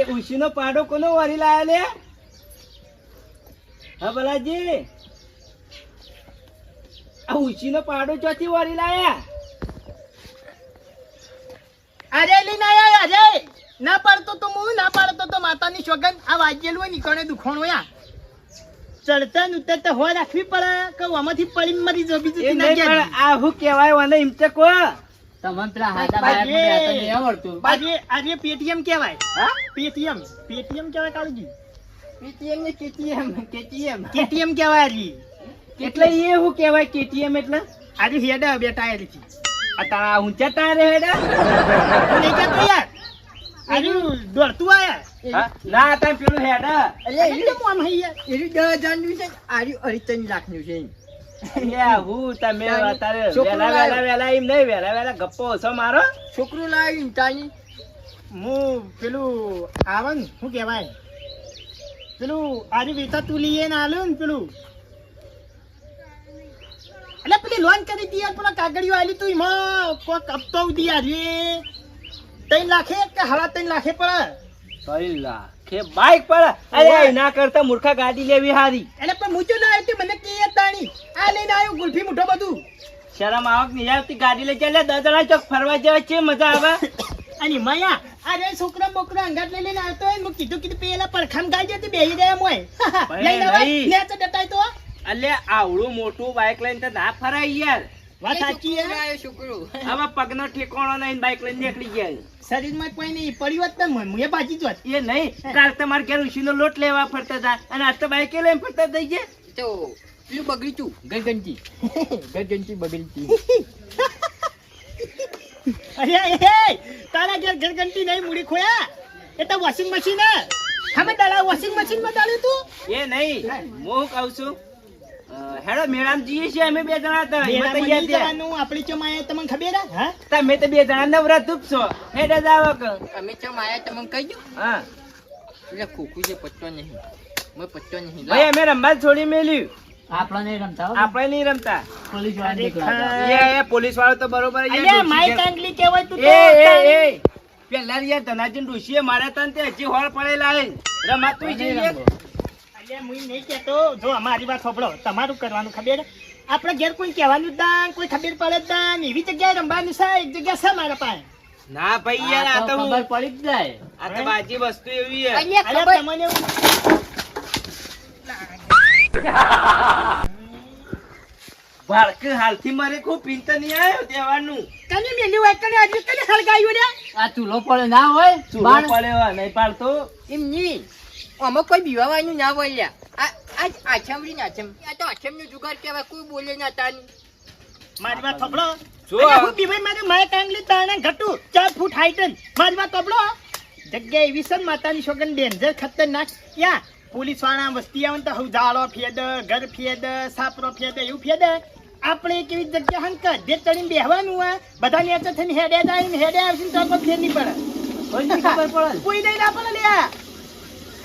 તારી ઉશીનો પાડો કોનો વારી લાયા લે? હા બલાજી આ ઉશીનો પાડો ચોથી વારી લાયા? અરે લઈને આયા અરે ના પાડતો તો હું ના પાડતો તો માતાની સોગન આ વાજેલું હોય નીકળે દુખાણો યા ચડતા ઉતર તો હોય રાખવી પડે કે આમાંથી પડી મરી જો બીજું આ હું કહેવાય મને એમ તે કો તમને પેલા હાથા. બાયા મને નહીં આવડતું. આજે આજે પેટીએમ કહેવાય. હા? પેટીએમ. પેટીએમ કહેવાય કાળુજી. કેટીએમ ને કેટીએમ કેટીએમ. કેટીએમ કહેવાય આજે. એટલે એ હું કહેવાય કેટીએમ એટલે? આજે હેડ આ તારા ઊંચા ટાયરે હેડા. નહીં કહેતો યાર. આજે દોડતું આયા. ના તમે પેલું હેડા. અરે કેમ આમ હૈયા? એનું દસ છે આર્યું અઢી લાખનું છે. યા હું તમે અત્યારે વેલા વેલા વેલા એમ નહીં વેલા વેલા ગપ્પો ઓછો મારો. છોકરું લાવ્યું તાની હું પેલું આવે ને શું કહેવાય? પેલું આજે વેચા તું લઈએ ને આલ્યું ને પેલું. એટલે પેલી લોન કરી હતી યાર પેલા કાગળિયો આલી તું એમાં. કોક હપ્તો ઉધી આજે ત્રણ લાખે કે હળા ત્રણ લાખે પડે? સોરી લા કે બાઈક પર અરે ના કરતા મૂર્ખા ગાડી લેવી હારી. એટલે પણ મૂચો ના આવ્યો મને કે તાણી. આ લઈને આવ્યો ગુલ્ફી મુઠો બધું. શરમ આવક નહીં આવતી ગાડી લઈ ચાલે દસ ચોક ફરવા જવા છે મજા આવે. અને મયા અરે છોકરા બોકરા અંગાટ લઈ લઈને આવતો હોય મેં કીધું કીધું પેલા પરખામ ગાડી હતી બેહી ગયા મોય લઈને આવે. લે તો ડટાય તો. અલે આવડું મોટું બાઈક લઈને તો ના ફરાય યાર. વાત સાચી હે? લાવ્યો હવે પગનો ઠેકોણો નહીં બાઈક લઈને નીકળી ગયા શરીરમાં કોઈ નહીં પરિવર્તન હોય મુએ બાજી જોત એ નહીં કાલ તમારે ઘેર ઉશીનો લોટ લેવા ફરતા હતા અને આજ તો બાઈકે લઈને ફરતા થઈ ગયા. તો પેલું બગડીચું ગરગંજી ગરગંજી બગડીચી અરે એ તારા ઘેર ગરગંજી નહીં મૂડી ખોયા? એ તો વોશિંગ મશીન હે. હમે દાડા વોશિંગ મશીનમાં ડાલ્યું તું? એ નહીં હું કહું છું હેડો મેળામ જઈએ છીએ અમે બે જણા હતા તૈયાર થયા. આપણી ચો માયા તમને ખબર હે? હા? તમે તો બે જણા નવરા તું જ છો હેડે જ અમે ચમ આયા તમને કહી દો હા. એટલે ખોખું છે પચતો નહીં. મેં પચતો નહીં. ભાઈ અમે રમવા છોડી મેલ્યું. આપણે નહીં રમતા આપણે નહીં રમતા. પોલીસવાળા એ એ પોલીસ વાળો તો બરોબર અલ્યા માઈક. આંગલી કહેવાય તું એ તો એ એ. પેલા યાર ધનાજીન ડોશીએ માર્યા તા તે હજી હોળ પડેલા હે. રમાતું છે અલ્યા મુઈ નહીં કહેતો જો અમારી વાત સાંભળો તમારું કરવાનું ખબર? આપણે ઘેર કોઈ કહેવાનું દાન કોઈ ખબર પડે દાન એવી જગ્યાએ રમવાનું છે? એક જગ્યા છે મારા પાસે? ના ભાઈ યાર આ તો ખબર પડી જ જાય. આ તો બાજી વસ્તુ એવી છે. અહીંયા તમને એવું- હાલથી મારે કોઈ પિંત નહીં આવ્યો દેવાનું. તને મેલી હોય તને આજે તને હળગાયું રે? આ ચૂલો પડે ના હોય ચૂલો પડે નહીં પાડતો. એમ નહીં. આમાં કોઈ બીવાવાનું ના બોલ્યા. આ આજ આછમરી ને આછમ આ તો આછમનો જુગાર કહેવાય કોઈ બોલે ના તાની. મારી વાત થપડો જો. હું બીવાઈ મારે મારે આંગલી તાણે ઘટું ચાર ફૂટ હાઈટન મારી વાત થપડો જગ્યા એવી છે માતાની છોકરી ડેન્જર ખતરનાક. યા પોલીસવાળા વસ્તી આવે તો હું જાળો ફેદ ઘર ફેદ સાપરો ફેદ એવું ફેદ. આપણે એક એવી જગ્યા હંક જે ચડીને બેહવાનું હોય બધા નેચર થઈને હેડે જાય હેડે આવશે તો ફેર નહીં પડે. કોઈને ખબર પડે. કોઈ નહીં ના પડે લ્યા.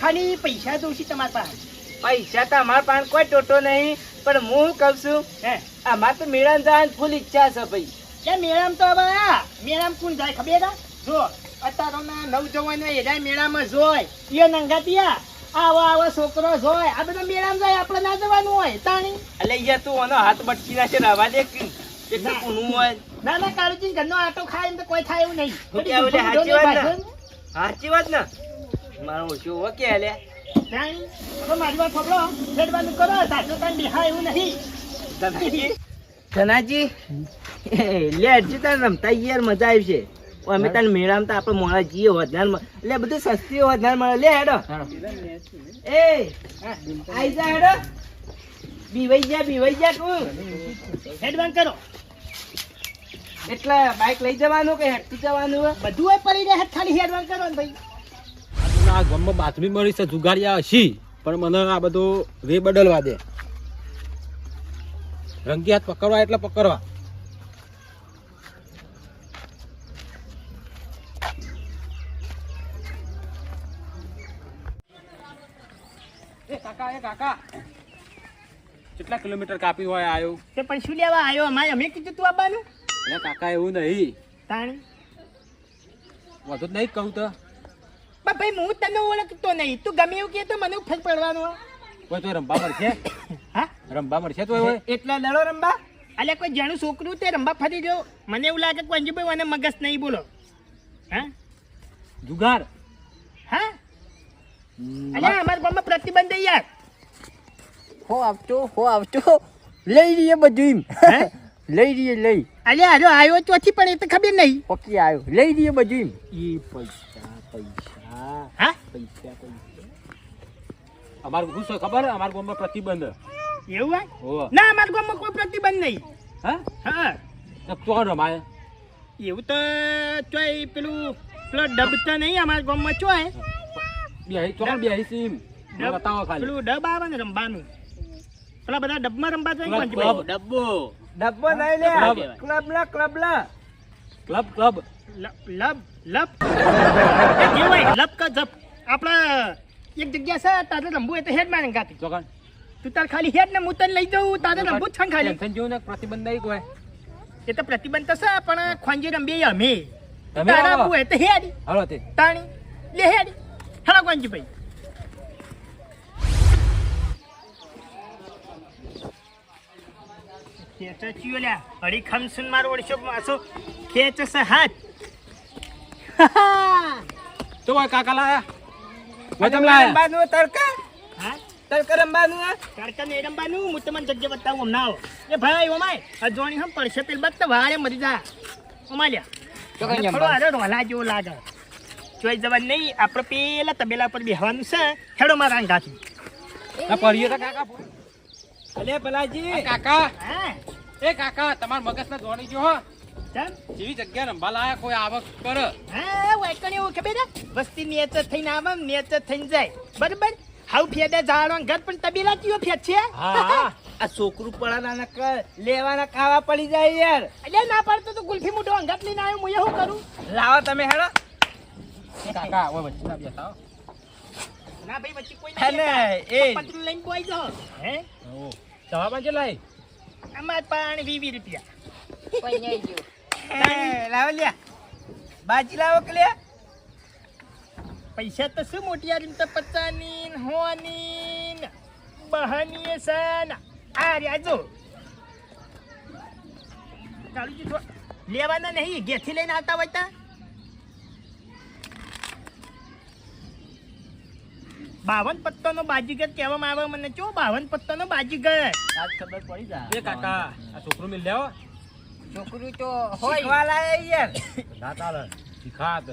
ખાલી પૈસા દોશી તમારા પાસે. પૈસા તો અમારા પાસે કોઈ ટોટો નહીં પણ હું કહું છું? હે? અમારે તો મેળામ જવાની ફૂલ ઈચ્છા છે ભાઈ. કે મેળામ તો હવે આ મેળામાં કોણ જાય ખબર જો અત્યારના નવજવાનો એડા મેળામાં જોય એ નંગાતિયા આવો આવો છોકરો જોય આ બધા મેળામાં જાય આપણે ના જવાનું હોય તાણી. એટલે અહીંયા તું આનો હાથ બટકી નાખે રવા દે કેટલું ના. હોય. ના ના કાળુજી ઘરનો આટો ખાય એમ તો કોઈ થાય એવું નહીં. સાચી વાત ને? સાચી વાત ને? મારો ઓછો ઓકે લે. હવે મારી વાત સાંભળો. ખેડવાનું કરો સાચું કાંઈ બિહાય એવું નહીં. ધનાજી. લે હજી તને રમતા યાર મજા આવી છે. અમે તને મેળામાં તો આપણે મોડા જઈએ વધારે એટલે બધું સસ્તી વધારે મળે. લે હેડો. એ આઈ જા હેડો. બીવાઈ જા બીવાઈ જા તું. કરો. એટલે બાઈક લઈ જવાનું કે હેડતું જવાનું? હે? બધું પડી જાય ખાલી હેડવાન કરો ને ભાઈ. આ ગામમાં બાતમી મળી છે જુગાડિયા હશી પણ મને આ બધું વે બદલવા દે. રંગી હાથ પકડવા એટલે પકડવા. એ કાકા એ કાકા. કેટલા કિલોમીટર કાપી હોય આવ્યો તે પણ શું લેવા આવ્યો અમારે અમે કીધું તું આવવાનું એટલે કાકા એવું નહીં. તાણી. વધુ નહીં કહું તો. ભાઈ હું તને ઓળખતો નહીં. તું ગમે એવું કે તો મને ફેર પડવાનો. કોઈ તો રંબા છે? હા? રંબા મળશે તો એટલા લડો રંબા. અલ્યા કોઈ જાણું છોકરું તે રંબા ફરી ગયો? મને એવું લાગે કે અંજુભાઈ મને મગજ નહીં બોલો. હા? જુગાર. હા? અલ્યા અમારા ગામમાં પ્રતિબંધ છે યાર. હો આવતો હો આવતો લઈ રહીએ બધું એમ. લઈ રહીએ લઈ. અલ્યા હારો આવ્યો ચોથી પણ એ તો ખબર નહીં. ઓકે આવ્યો. લઈ રહીએ બધું એમ. ઈ પૈસા પૈસા. હા? પૈસા પૈસા અમારું શું છે ખબર? અમારા ગામમાં પ્રતિબંધ. એવું હોય? ના અમારા ગામમાં કોઈ પ્રતિબંધ નહીં. હા? હા. તો કોણ રમાય? એવું તો ચોય પેલું પેલો ડબ તો નહીં અમારા ગામમાં ચોય. બે ચોકડ બે સીમ. બતાવો ખાલી. પેલું ડબ આવે ને રમવાનું. પેલા બધા ડબમાં રમવા જાય ક્લબ, ક્લબ. ડબ્બો. ડબ્બો નહીં લે. Club. Club club. Club club. લ- લબ. લપ. એ હોય? લપ કા જપ? આપણા એક જગ્યા છે તારે રમવું એ તો હેડ મારે ગાતી. ચોકડ તું તાર ખાલી હેડ ને હું તને લઈ જઉં તારે રમવું જ છે ખાલી. ટેન્શન જેવું ને પ્રતિબંધ નહીં કોઈ એ તો પ્રતિબંધ તો છે પણ ખોંજી રમીએ અમે. તારા. રમવું હોય તો હેડ. હાલો તે. તાણી. લે હેડ. હાલો ખોંજી ભાઈ. ખેંચો ચિયો લ્યા અડી ખમસુન મારો ઓળશો માસો ખેંચ છે હાથ તો ભાઈ કાકા લાયા? મેં તમે લાયા રંબાનું તડકા? હા? તડકા રંબાનું તડકા ને રમવાનું? હું તમને જગ્યા બતાવું હમણાં આવો એ ભાઈ ઓમાય અજવાણી હમ પડશે પેલ બત તો વારે મરી જા ઓમાલ્યા તો કઈ થોડો? હારો રોલા જેવો લાગે. ચોઈ જવાનું નહીં આપણે પેલા તબેલા પર બેહવાનું છે. ખેડો મારા અંગાથી આ પડીએ તો કાકા અલે પલાજી. કાકા. હે એ કાકા તમાર મગજ ના જોડી ગયો હો. જેવી જગ્યા રંબા લાયા કોઈ આવક કર હા વાયકણી એવું ખબર? વસ્તી નેચર થઈને આવે ને થઈને જાય. બરાબર? હાઉ ફેદે ઝાડો ઘર પણ તબેલા કયો ફેદ છે? હા. આ છોકરું પડાના કર લેવાના ખાવા પડી જાય યાર. એટલે ના પાડતો તો ગુલ્ફી મોટો અંગત લઈને આવ્યો હું શું કરું? લાવો તમે હેડો. કાકા ઓય વચ્ચે ના ભાઈ વચ્ચે કોઈ હે ને, એ. પતરું લઈને કોઈ જાઓ હે? ઓહો. જવાબ આજે લાય. અમાર પાણી વીવી રૂપિયા. કોઈ નહીં લાવો લ્યા. બાજી લાવો કે લ્યા. પૈસા તો શું મોટી યાર તો પચાની ને હોની બહાની સન. આ રહ્યા જો. કાળુજી લેવાના નહીં ઘેથી લઈને આવતા હોય તા બાવન પત્તાનો બાજીગર કહેવામાં આવે મને. ચો બાવન પત્તાનો બાજીગર આજ ખબર પડી જાય એ કાકા આ છોકરો મિલ લેવો છોકરું તો હોય. શીખવા લાયા યાર દાતાલ શીખાત.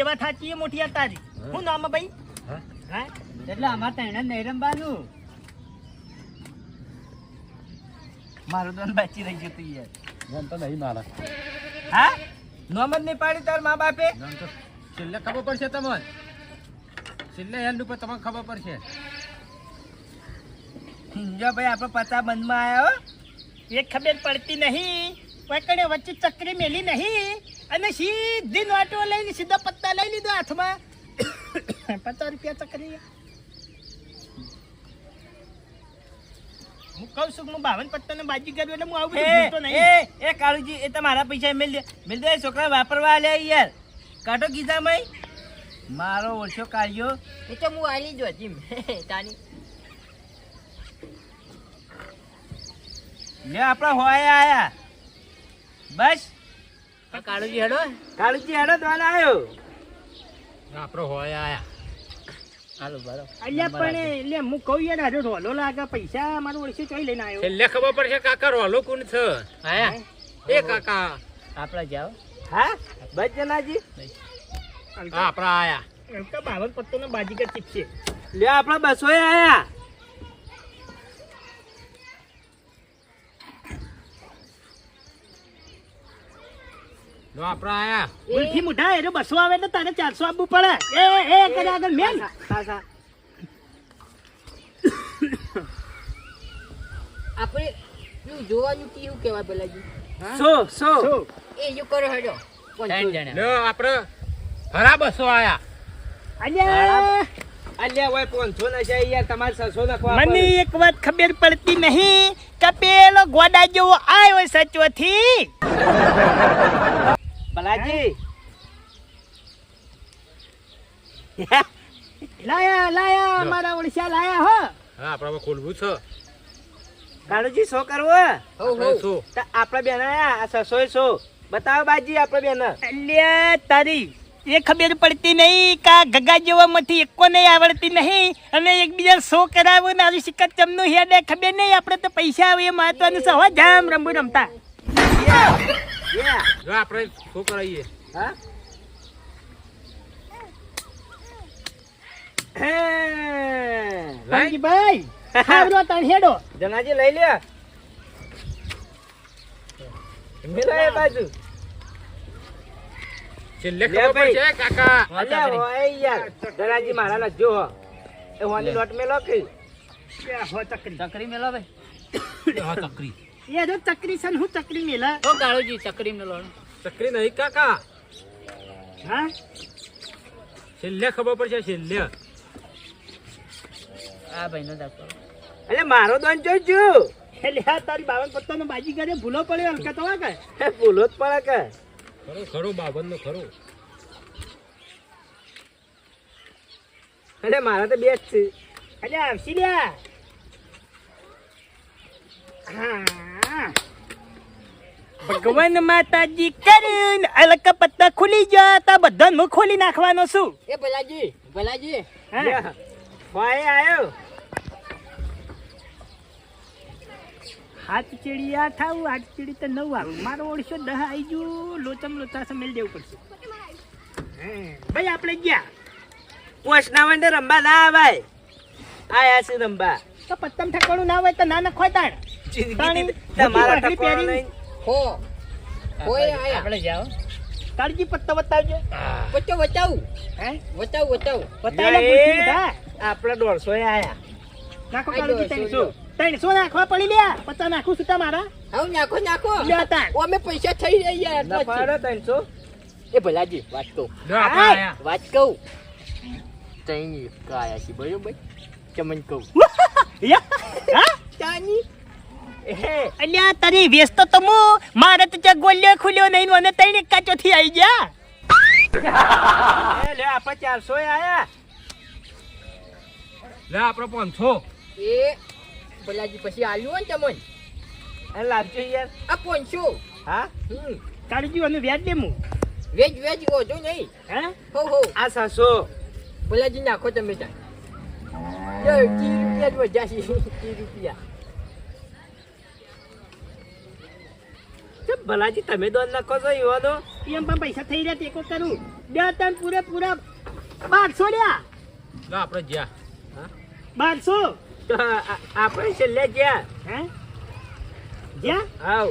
એ વાત સાચી મોટી તારી હું? નામ ભાઈ? હા? એટલે અમાર ત્યાં નહીં રમવાનું મારું દોન બાચી રહી જતું યાર. નામ તો નહીં મારા. હા? નોમ જ નહીં પાડી તાર મા બાપે? નામ તો છેલ્લે ખબર પડશે તમને. છેલ્લે હેન્ડ ઉપર તમને ખબર પડશે. જો ભાઈ આપણે પચાસ બંધમાં આવ્યા હો. એ ખબર પડતી નહીં. વાકડે વચ્ચે ચકરી મેલી નહીં. અને સીધી નોટો લઈને સીધા પત્તા લઈ લીધો હાથમાં. પચાસ રૂપિયા ચકરી. હું કહું છું હું બાવન પત્તાનો બાજી કર્યું એટલે હું આવું બધું એ નહીં. એ એ કાળુજી એ તમારા પૈસા મેલ દે. મેલ દે છોકરા વાપરવા આલ્યા યાર. કાઢો કીધા મય મારો ઓછો કાઢ્યો. એ તો હું આલી લીધો હતી તાની લે આપણા હોય આયા. બસ. કાળુજી હેડો. કાળુજી હેડો દોન આવ્યો આપણો હોય આયા. હાલો બરો. અલ્યા પણ એટલે હું કહું યાર હારો રોલો લાગે પૈસા મારું ઓળખી ચોઈ લઈને આવ્યો એટલે ખબર પડશે કાકા રોલો કોણ છે? આયા. એ કાકા. આપણે જાઓ. હા? બસ જનાજી. આપણા આયા. એમ તો બાવન પત્તાનો બાજીગર ચીપ છે લે આપણા બસો આયા. આયા. મુઠા એનો બસો આવે તો તારે ચારસો આપવું પડે. એ એ એ કરે આગળ મેલ. આપણે પેલું જોવાનું કેવું કહેવાય પેલાજી સો સો. એ જો કરો હેડો. લો આપણે ખરા બસો આયા. અલ્યા. અલ્યા ઓય પોનસો ના જાય યાર તમારે સસો નાખવા મને એક વાત ખબર પડતી નહીં કે પેલો ગોડા જેવો આવ્યો સચોથી બલાજી. લાયા લાયા અમારા ઓડિશા લાયા હો. હા આપણે ખોલવું છે. કાળુજી શું કરવું હો? આપણા બેન આ સસો સો બતાવો બાજી આપણે બેન. અલ્યા તારી એ ખબર પડતી નહીં કા ગગા જેવામાંથી એકો નહીં આવડતી નહીં અને એકબીજા શો કરાવો ને આવી શિકત ચમનું હેડે ખબર નહીં. આપણે તો પૈસા આવે એ મહત્વનું છે. હો જામ રમવું રમતા. જો આપણે શું કરાવીએ હા હે. ભાઈ હાવરો તાણ હેડો. જનાજી લઈ લે. મિલો એ બાજુ. છેલ્લે ખબર. પડશે કાકા. અલ્યા હોય યાર. જનાજી મારા ના જો એ હોની લોટ મેલો કે? હો ચકરી. ચકરી મેલો ભાઈ. હા ચકરી. એ જો ચકરી છે ને હું ચકરી મેલા હો કાળુજી ચકરી મેલો ચકરી નહીં કાકા. હા? છેલ્લે ખબર પડશે છેલ્લે. આ ભાઈનો દાખલો એટલે મારો દોન જોજો એટલે હા તારી બાવન પત્તાનો બાજી કરે ભૂલો પડ્યો હલકા તો કે? એ ભૂલો જ પડે કે. ખરો ખરો બાબન નો ખરો. એટલે મારા તો બેસ્ટ છે. એટલે આવશી લ્યા. હા. ભગવાન માતાજી કરીને અલકા પત્તા ખુલી ગયા તા બધા મુખ ખોલી નાખવાનો છું. એ ભલાજી ભલાજી. હા? હોય આયો. હાથ ચીડી આ થાવું હાથ ચીડી તો નવ આવું મારો ઓળશો દહ આવી ગયું. લોચમ લોચા સમેલ દેવું પડશે. હા. ભાઈ આપણે ગયા. પોસ્ટના વંડે રંબા ના ભાઈ આયા છે રંબા. તો પત્તમ ઠકાણું ના હોય તો ના નખવાય તાણ. જિંદગી તમારા મોટી નહીં હો. હોય આયા. આપણે જાઓ. કાળજી પત્તા બતાવજો. વચ્ચો વચાવું હે? વચાવું વચાવું બતાવેલા લે. બધા આપણે દોઢસો એ આયા. નાખો કાળજી દો, ત્રણસો. ત્રણસો નાખવા પડી લ્યા. પત્તા નાખું સુતા મારા આવું નાખો નાખો. લ્યો. અમે પૈસા થઈ રહ્યા યાર એ ભલાજી વાત કહું. વાત કહું. તઈ કાયા છે બરોબર? ચમન કહું. યા? હા? તાની એ અલ્યા તારી વ્યસ્ત તો મુ મારે તો ચા ગોલ્યો ખુલ્યો નહીં અને તઈને કાચો થી આવી ગયા. એ લે આપણે ચારસો આયા. લે આપણે પાંચસો એ બોલાજી પછી આલ્યું ને તમને એ લાવજો યાર. આ પોનસો હા? હમ. કાળજી અને વ્યાજ દે હું વેજ વેજ ઓજો નહીં. હે? હો હો. આ સાસો. બોલાજી નાખો તમે જો. કી રૂપિયા જ વધ્યા છે રૂપિયા. ભલાજી તમે દોન નાખો છો યુવાનો? એમ પણ પૈસા થઈ રહ્યા ટેકો કરું. બે ત્રણ પૂરેપૂરા બારસો રહ્યા લે આપણે જ્યાં. બારસો? આપણે છેલ્લે ગયા હે? જ્યાં? આવ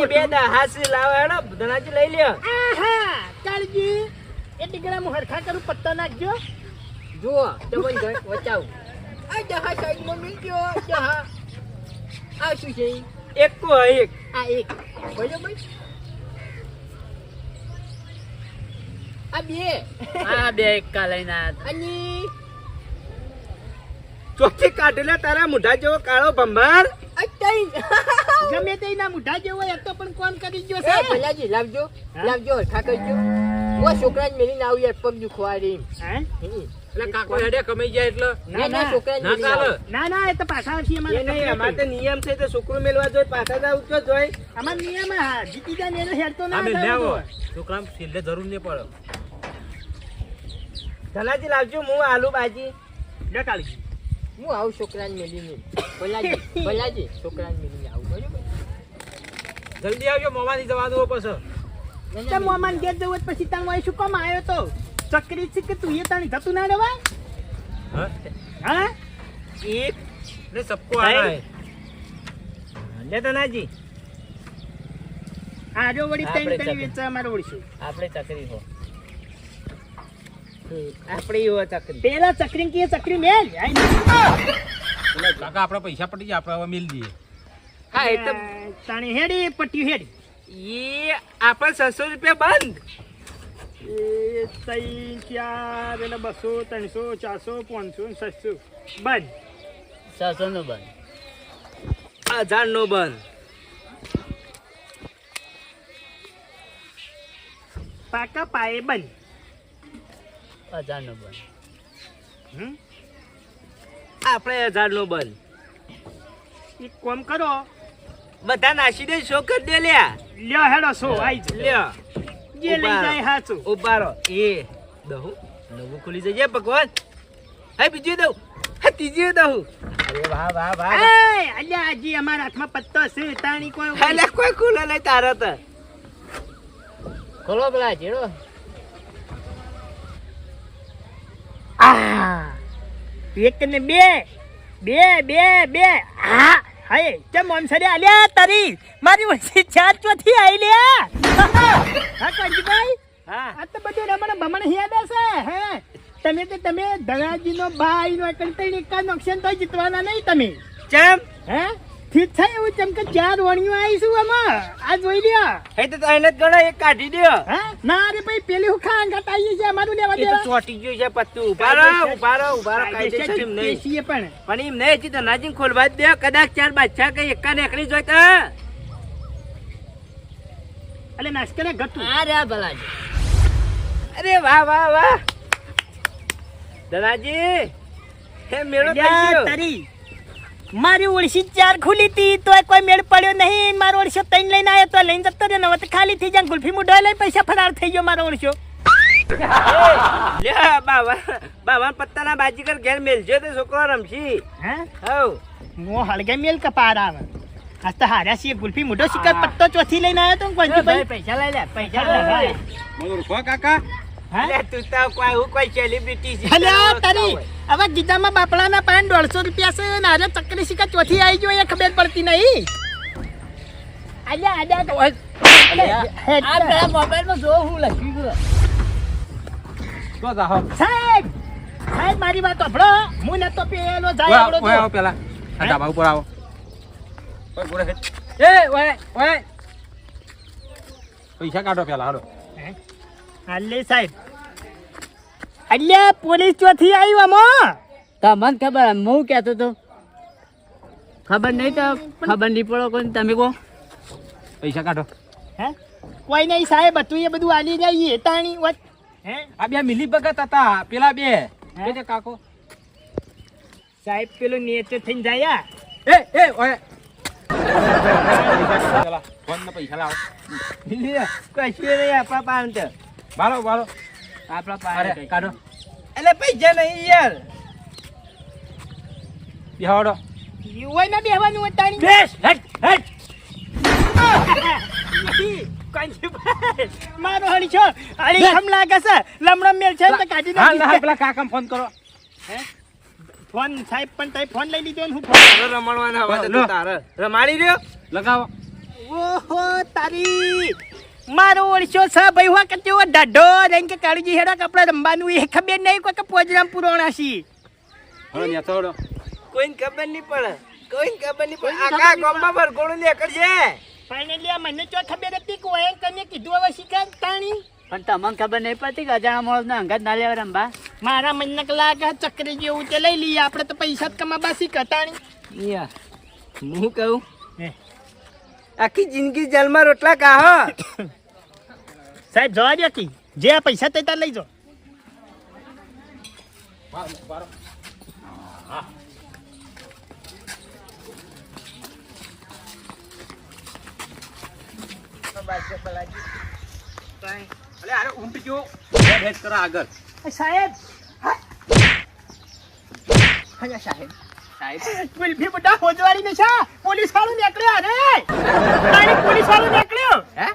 એ બે દા હાસી લાવો હેડો ધનાજી લઈ લ્યો. આહા ચાલજી. એ ટીકડા હું હરખા કરું પત્તા નાખજો. જુઓ તમને વચાવું. આ જહા સાઈડમાં ગયો જહા. આ શું છે એક કો એક. આ એક. બરોબર? આ બે. આ બે એકા લઈને આયા અને ચોખ્ખી કાઢેલા તારા મુઢા જેવો કાળો ભંભાર. ગમે તે ના મુઢા જેવો હોય તો પણ કોણ કરી ગયો છે ભલાજી લાવજો? લાવજો હરખા કરજો. હું છોકરાને મેલીને આવું યાર પગ દુખવા રહી હે? એટલે કાકો હેડે કમાઈ જાય એટલે? ના ના. છોકરા ના ચાલે ના ના એ તો પાછા આવશે અમારે. નહીં અમારે તો નિયમ છે તો છોકરો મેળવા જોઈએ પાછા જ આવતો જોઈએ. અમાર નિયમ હા જીતી જાય ને હેડતો ના અમે લેવો. છોકરા છેલ્લે જરૂર નહીં પડે. ધનાજી લાવજો હું આલુ બાજી. લે કાળી હું આવું છોકરાને મેલીને બોલાજી બોલાજી છોકરાને મેલીને આવું બરોબર? જલ્દી આવજો મોમાની જવા દો પછી. ના, મોમાન ગેટ જવું પછી તમે શું કામ આવ્યો તો? ચકરી છે કે તું એ તાણી થતું ના રહેવાય? હા? હા? એક ને સબકો આના હે. લે ધનાજી. આ જો વળી આપણે કરી ચકરી. આપણે ચકરી હો. આપણે એવો ચકરી. પેલા ચકરી કે ચકરી મેલ. કાકા આપણે પૈસા પડી જાય આપણે હવે મિલ દઈએ. હા એ તો તાણી હેડી પટ્ટી હેડી. એ આપણે છસો રૂપિયા બંધ. એ ત્રણ ચાર એટલે બસો ત્રણસો ચારસો પાંચસો ને છસો. બંધ. સાતસો નો બંધ. હજાર નો બંધ. પાકા પાયે બંધ. હજાર નો બંધ. હમ? આપણે હજાર નો બંધ. એક કોમ કરો. બધા નાસી દે શો કરી દે લ્યા. લ્યો હેડો શો આઈ લ્યો. જે લઈ જાય હાચું. ઊભા એ દહુ. નવું ખુલી જજે ભગવાન. હે બીજું દઉં હે ત્રીજું દઉં અરે વાહ વાહ વાહ વાહ. અલ્યા હજી અમારા હાથમાં પત્તો છે તાણી કોઈ અલે કોઈ ખુલે નહીં તારો તો. ખોલો પેલા ચેડો આ. એક ને બે. બે બે બે. હા હાય કેમ મોનસરે આલ્યા તારી? મારી વચ્ચે ચાર ચોથી આઈ લ્યા હા કાંજીભાઈ હા. આ તો બધું રમણ ભમણ યાદ હશે હે? તમે તો તમે ધનાજીનો ભાઈ નો કંટાઈ એકા નોક્શન તો જીતવાના નહીં તમે. ચમ? હે? ઠીક થાય એવું ચમ કે ચાર વણિયું આવીશું આમાં. આ જોઈ લ્યો. હે તો એને જ ગણો એક કાઢી દ્યો હે? ના રે ભાઈ પેલી હું ખાંગ આવીએ છે અમારું લેવા દેવા. ચોટી ગયું છે પત્તું. ઊભા રહો ઊભા રહો ઊભા રહો એમ નહીં. પેશીએ પણ. પણ એમ નહીં તો નાજીને ખોલવા દે. કદાચ ચાર બાદશાહ કઈ એકા નીકળી જોઈ તો. એટલે ને ગતું આ રહ્યા ભલાજી. અરે વાહ વાહ વાહ. ધનાજી હે મેળો થઈ ગયો. તારી. મારી ઓળશી ચાર ખુલી હતી તો કોઈ મેળ પડ્યો નહીં. મારો ઓળશો તૈન લઈને આવ્યો તો લઈને જતો રહ્યો. ને હવે તો ખાલી થઈ જાય ગુલ્ફી મૂઢો લઈ પૈસા ફરાર થઈ ગયો મારો ઓળશો. બાવા બાબા બાબા પત્તાના બાજીકર ઘેર મેલજો તો છોકરો રમશી. હે? હવ. મો હળગે મેલ કપાર આવે. આજ તો હાર્યા છીએ ગુલ્ફી મૂઢો શિકાર પત્તો ચોથી લઈને આવ્યો તો પૈસા લઈ લે પૈસા લઈ લે. કાકા. અલે તું તો કોઈ હું કોઈ સેલિબ્રિટી છે અલ્યા તારી હવે ગીતામાં બાપડાના પાન દોઢસો રૂપિયા છે ને આજે ચક્રી શિકાર ચોથી આવી ગયો એ ખબર પડતી નહીં. અલ્યા આજે તો આ મોબાઈલમાં જો હું લખ્યું છે. તો જાહો સાહેબ સાહેબ મારી વાત સાંભળો. હું નતો પેલો જાય આવડો ઓય આવો પેલા. આ ધાબા ઉપર આવો. ઓય પૂરે એ ઓય ઓય. પૈસા કાઢો પેલા હાલો. હાલે સાહેબ. અલ્યા પોલીસ ચોથી આવી આમાં તમને ખબર હું કહેતો તો. ખબર નહીં તો ખબર નહીં પડો કોઈ તમે કહો. પૈસા કાઢો. હે? કોઈ નહીં સાહેબ હતું એ બધું આલી જાય તાણી વચ હે? આ બે મિલી ભગત હતા પેલા બે. બે કાકો. સાહેબ પેલો નેચે થઈને જાય એ એ ઓય. પૈસા લાવો કશું નહીં આપણા પાન બારો બારો આપણા પાસે કાઢો. એટલે પૈસા નહીં યાર. બિહાડો. યુવાય ના બેહવાનું હોય તાણી. બેસ હટ હટ હળી છો? હરીશો કેમ લાગે છે. લમડમ મેલ છે તો કાઢી હા ના. પેલા કાકા ફોન કરો. ફોન સાહેબ પણ તઈ ફોન લઈ લીધો ને હું ફોન તારે રમણવાના હવે તો તારે. રમાડી રહ્યો? લગાવો. ઓહો તારી. મારો ઓળશો છે ભાઈ હોય કે તેઓ ડાઢો રહીને કે કાળજી હેડા કપડા રમવાનું એ ખબર નહીં કોઈ કે પોજરામ પુરાણા છી. થોડો કોઈને ખબર નહીં પડે. કોઈને ખબર નહીં પડે. આખા ગામમાં ભરઘોડું નીકળજે ફાઇનલી આ મને તો ખબર હતી કે ઓય કને કીધું હવે શીખાય તાણી. પણ તમને ખબર નહીં પડતી કે અજાણા માણસ ના અંગત ના લેવા રંબા મારા મન કે લાગે ચક્રી જેવું તે લઈ લઈએ. આપણે તો પૈસા જ કમાવા શીખા તાણી યા. હું કહું. આખી જિંદગી જેલમાં રોટલા કાહો સાહેબ જવા દો કી જે આ પૈસા તે તાર લઈ જો. સાહેબ સાહેબ. સાહેબ. કુલ્ફી બધા હોજવાડી ને છે પોલીસ વાળો નીકળ્યો અરે પોલીસ વાળો નીકળ્યો? હે?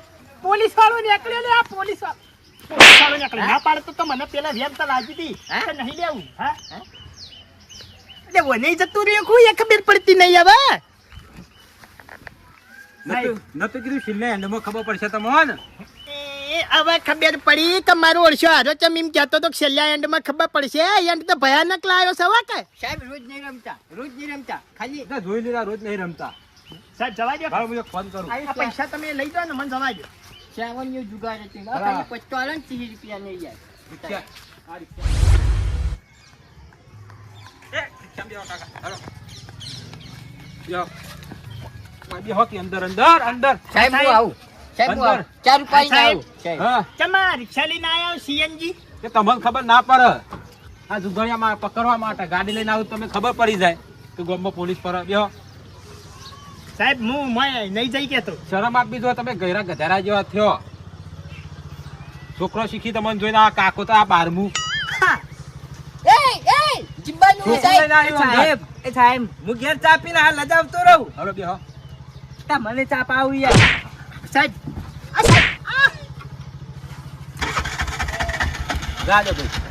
પોલીસ વાળો નીકળ્યો ને આ પોલીસ પોલીસ વાળો નીકળ્યો ના પાડતો તો મને પેલા વેમ તો લાગી હતી હે? કે નહીં લેવું હા? એટલે વને જતું રહ્યો કોઈ ખબર પડતી નહીં હવે. નતું નતું કીધું છેલ્લે એન્ડમાં ખબર પડશે તમને એ હવે ખબર પડી કે મારો ઓળશો હારો ચમ એમ કહેતો તો કે છેલ્લા એન્ડમાં ખબર પડશે. એન્ડ તો ભયાનક લાયો સવા કે. સાહેબ રોજ નહીં રમતા. રોજ નહીં રમતા. ખાલી જોઈ લીધા રોજ નહીં રમતા. સાહેબ જવા દો હું ફોન કરું. આ પૈસા તમે લઈ જાઓ ને મને જવા દો શ્રાવણનો જુગાર હતી. પચતો આલો ને ત્રીસ રૂપિયા નહીં જાય. આ રિક્ષા. અંદર અંદર સાહેબ હું આવું. ચાર રૂપિયા ચમા રિક્ષા લઈને આવ્યો સીએનજી? કે તમને ખબર ના પડે. આ જુગાડિયામાં પકડવા માટે ગાડી લઈને આવું તમને ખબર પડી જાય કે ગામમાં પોલીસ પર બેહો સાહેબ હું નહીં જઈ કેતો. શરમ આપી દો તમે ગયરા ગધારા જેવા થયો. છોકરો શીખી તમને જોઈને આ કાકો તો આ બારમું. એ એ જીબ્બાનું છોકરું સાહેબ. લઈને આવ્યો અંદર. સાહેબ એ સાહેબ હું ઘેર ચા પીને હાલ લજાવતો રહું. હાલો બેહો. તા મને ચાપ આવું યાર. સાહેબ. જા ભાઈ.